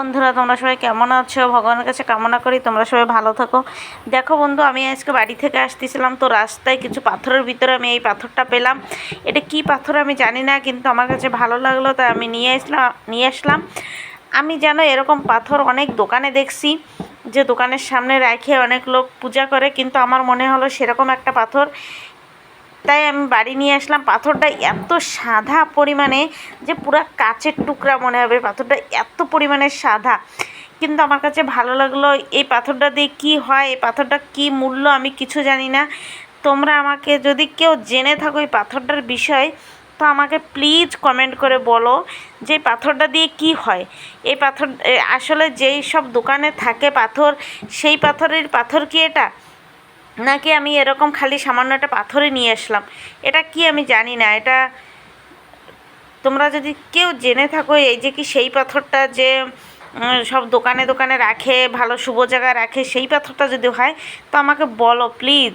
বন্ধুরা, তোমরা সবাই কেমন আছো? ভগবানের কাছে কামনা করি তোমরা সবাই ভালো থাকো। দেখো বন্ধু, আমি আজকে বাড়ি থেকে আসতেছিলাম, তো রাস্তায় কিছু পাথরের ভিতরে আমি এই পাথরটা পেলাম। এটা কি পাথর আমি জানি না, কিন্তু আমার কাছে ভালো লাগল, তাই আমি নিয়ে আসলাম নিয়ে আসলাম। আমি যেন এরকম পাথর অনেক দোকানে দেখছি, যে দোকানের সামনে রেখে অনেক লোক পূজা করে, কিন্তু আমার মনে হলো সেরকম একটা পাথর। তাই আমি বাড়ি নিয়ে আসলাম। পাথরটা এত সাদা পরিমাণে যে পুরা কাচের টুকরা মনে হবে। পাথরটা এত পরিমাণে সাদা। কিন্তু আমার কাছে ভালো লাগল, এই পাথরটা দিয়ে কী হয়, এই পাথরটা কী মূল্য আমি কিছু জানি না। তোমরা আমাকে যদি কেউ জেনে থাকো এই পাথরটার বিষয়, তো আমাকে প্লিজ কমেন্ট করে বলো যে পাথরটা দিয়ে কি হয়। এই পাথর আসলে যেই সব দোকানে থাকে পাথর, সেই পাথরের পাথর কি এটা? নাকি আমি এরকম খালি সামান্য একটা পাথরই নিয়ে আসলাম? এটা কি আমি জানি না, এটা তোমরা যদি কেউ জেনে থাকো, এই যে কি সেই পাথরটা যে সব দোকানে দোকানে রাখে, ভালো শুভ জায়গায় রাখে, সেই পাথরটা যদি হয়, তো আমাকে বলো প্লিজ